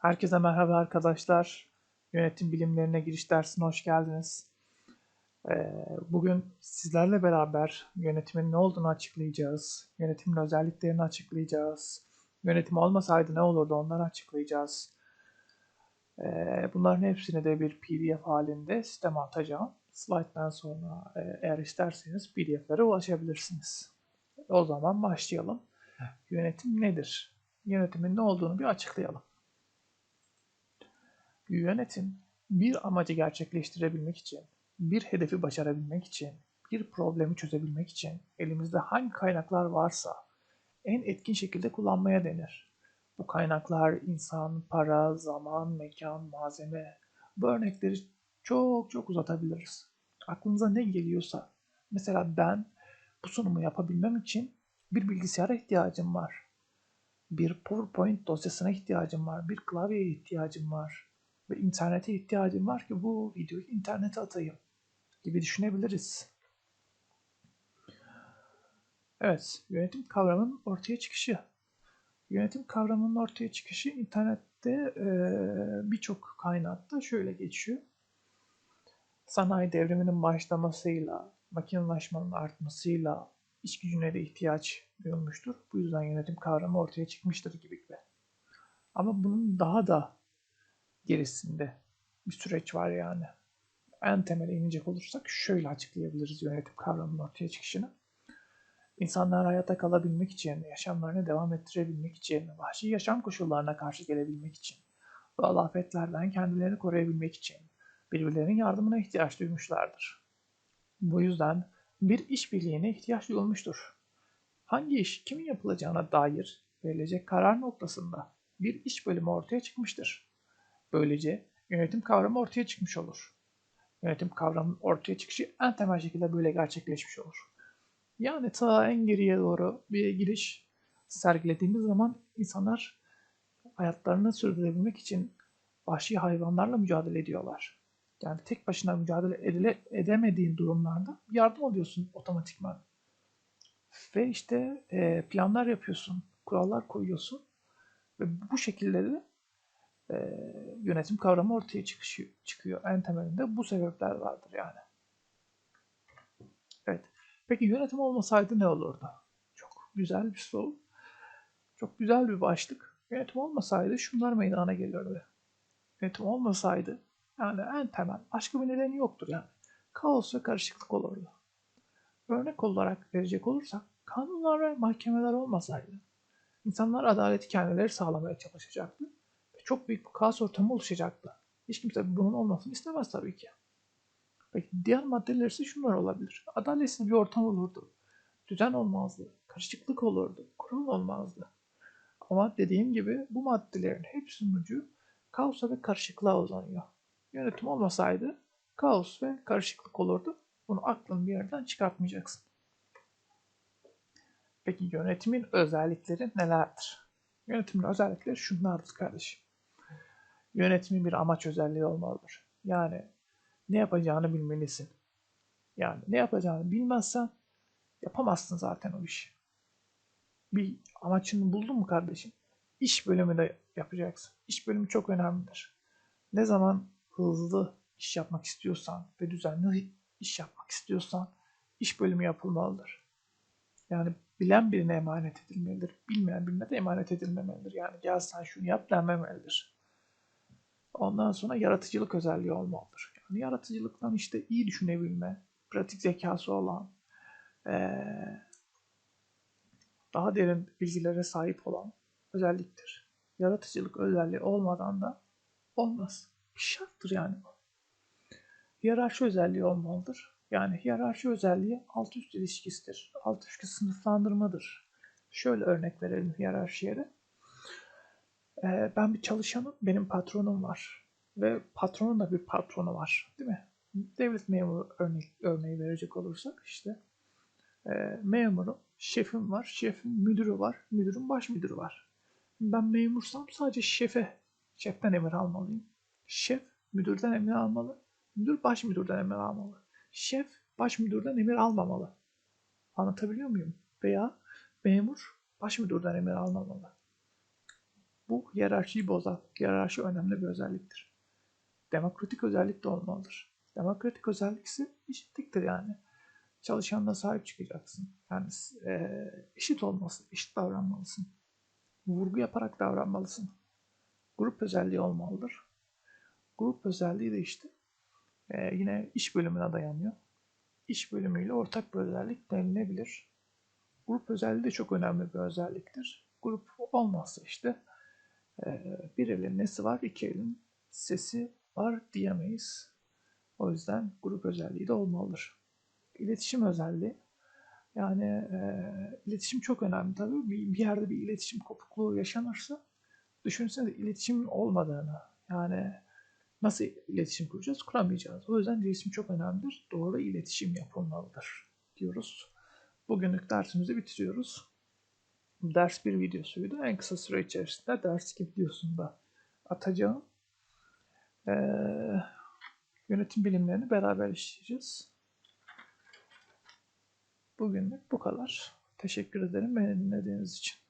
Herkese merhaba arkadaşlar. Yönetim bilimlerine giriş dersine hoş geldiniz. Ee, Bugün sizlerle beraber yönetimin ne olduğunu açıklayacağız. Yönetimin özelliklerini açıklayacağız. Yönetim olmasaydı ne olurdu onları açıklayacağız. Ee, Bunların hepsini de bir PDF halinde sisteme atacağım. Slide'dan sonra e, eğer isterseniz PDF'lere ulaşabilirsiniz. O zaman başlayalım. Yönetim nedir? Yönetimin ne olduğunu bir açıklayalım. Yönetim bir amacı gerçekleştirebilmek için, bir hedefi başarabilmek için, bir problemi çözebilmek için elimizde hangi kaynaklar varsa en etkin şekilde kullanmaya denir. Bu kaynaklar insan, para, zaman, mekan, malzeme. Bu örnekleri çok çok uzatabiliriz. Aklınıza ne geliyorsa. Mesela ben bu sunumu yapabilmem için bir bilgisayara ihtiyacım var. Bir PowerPoint dosyasına ihtiyacım var. Bir klavyeye ihtiyacım var. Ve internete ihtiyacım var ki bu videoyu internete atayım gibi düşünebiliriz. Evet, yönetim kavramının ortaya çıkışı. Yönetim kavramının ortaya çıkışı internette e, birçok kaynakta şöyle geçiyor. Sanayi devriminin başlamasıyla, makinelaşmanın artmasıyla iş gücüne de ihtiyaç duyulmuştur. Bu yüzden yönetim kavramı ortaya çıkmıştır gibi. Ama bunun daha da gerisinde bir süreç var yani. En temele inecek olursak şöyle açıklayabiliriz yönetim kavramının ortaya çıkışını. İnsanlar hayatta kalabilmek için, yaşamlarını devam ettirebilmek için, vahşi yaşam koşullarına karşı gelebilmek için, doğal afetlerden kendilerini koruyabilmek için birbirlerinin yardımına ihtiyaç duymuşlardır. Bu yüzden bir işbirliğine ihtiyaç duyulmuştur. Hangi iş kimin yapılacağına dair verilecek karar noktasında bir iş bölümü ortaya çıkmıştır. Böylece yönetim kavramı ortaya çıkmış olur. Yönetim kavramının ortaya çıkışı en temel şekilde böyle gerçekleşmiş olur. Yani ta en geriye doğru bir giriş sergilediğimiz zaman insanlar hayatlarını sürdürebilmek için vahşi hayvanlarla mücadele ediyorlar. Yani tek başına mücadele edile, edemediğin durumlarda yardım alıyorsun otomatikman. Ve işte e, planlar yapıyorsun, kurallar koyuyorsun. Ve bu şekilde de e, yönetim kavramı ortaya çıkışıyor, çıkıyor. En temelinde bu sebepler vardır yani. Evet. Peki yönetim olmasaydı ne olurdu? Çok güzel bir soru. Çok güzel bir başlık. Yönetim olmasaydı şunlar meydana gelirdi. Yönetim olmasaydı yani en temel başka bir nedeni yoktur yani. Kaos ve karışıklık olurdu. Örnek olarak verecek olursak kanunlar ve mahkemeler olmasaydı insanlar adaleti kendileri sağlamaya çalışacaktı çok büyük bir kaos ortamı oluşacaktı. Hiç kimse bunun olmasını istemez tabii ki. Peki diğer maddeler ise şunlar olabilir. Adaletsiz bir ortam olurdu. Düzen olmazdı. Karışıklık olurdu. Kural olmazdı. Ama dediğim gibi bu maddelerin hepsinin ucu kaosa ve karışıklığa uzanıyor. Yönetim olmasaydı kaos ve karışıklık olurdu. Bunu aklın bir yerden çıkartmayacaksın. Peki yönetimin özellikleri nelerdir? Yönetimin özellikleri şunlardır kardeşim yönetimin bir amaç özelliği olmalıdır. Yani ne yapacağını bilmelisin. Yani ne yapacağını bilmezsen yapamazsın zaten o işi. Bir amaçını buldun mu kardeşim? İş bölümü de yapacaksın. İş bölümü çok önemlidir. Ne zaman hızlı iş yapmak istiyorsan ve düzenli iş yapmak istiyorsan iş bölümü yapılmalıdır. Yani bilen birine emanet edilmelidir. Bilmeyen birine de emanet edilmemelidir. Yani gel sen şunu yap denmemelidir. Ondan sonra yaratıcılık özelliği olmalıdır. Yani yaratıcılıktan işte iyi düşünebilme, pratik zekası olan, daha derin bilgilere sahip olan özelliktir. Yaratıcılık özelliği olmadan da olmaz. Bir şarttır yani bu. Hiyerarşi özelliği olmalıdır. Yani hiyerarşi özelliği alt üst ilişkisidir. Alt üst sınıflandırmadır. Şöyle örnek verelim hiyerarşiye de. Ee, ben bir çalışanım, benim patronum var. Ve patronun da bir patronu var. Değil mi? Devlet memuru örnek, örneği verecek olursak işte e, memuru, şefim var, şefin müdürü var, müdürün baş müdürü var. Ben memursam sadece şefe, şeften emir almalıyım. Şef müdürden emir almalı, müdür baş müdürden emir almalı. Şef baş müdürden emir almamalı. Anlatabiliyor muyum? Veya memur baş müdürden emir almamalı. Bu hiyerarşiyi bozar. Hiyerarşi önemli bir özelliktir. Demokratik özellik de olmalıdır. Demokratik özellik ise eşitliktir yani. Çalışanına sahip çıkacaksın. Yani e, eşit olması, eşit davranmalısın. Vurgu yaparak davranmalısın. Grup özelliği olmalıdır. Grup özelliği de işte e, yine iş bölümüne dayanıyor. İş bölümüyle ortak bir özellik denilebilir. Grup özelliği de çok önemli bir özelliktir. Grup olmazsa işte bir elin nesi var, iki elin sesi var diyemeyiz. O yüzden grup özelliği de olmalıdır. İletişim özelliği. Yani e, iletişim çok önemli tabii. Bir, bir yerde bir iletişim kopukluğu yaşanırsa düşünsene iletişim olmadığını yani nasıl iletişim kuracağız? Kuramayacağız. O yüzden iletişim çok önemlidir. Doğru iletişim yapılmalıdır diyoruz. Bugünlük dersimizi bitiriyoruz. Ders bir videosuydu. En kısa süre içerisinde ders 2 videosunu da atacağım. Ee, yönetim bilimlerini beraber işleyeceğiz. Bugünlük bu kadar. Teşekkür ederim beni dinlediğiniz için.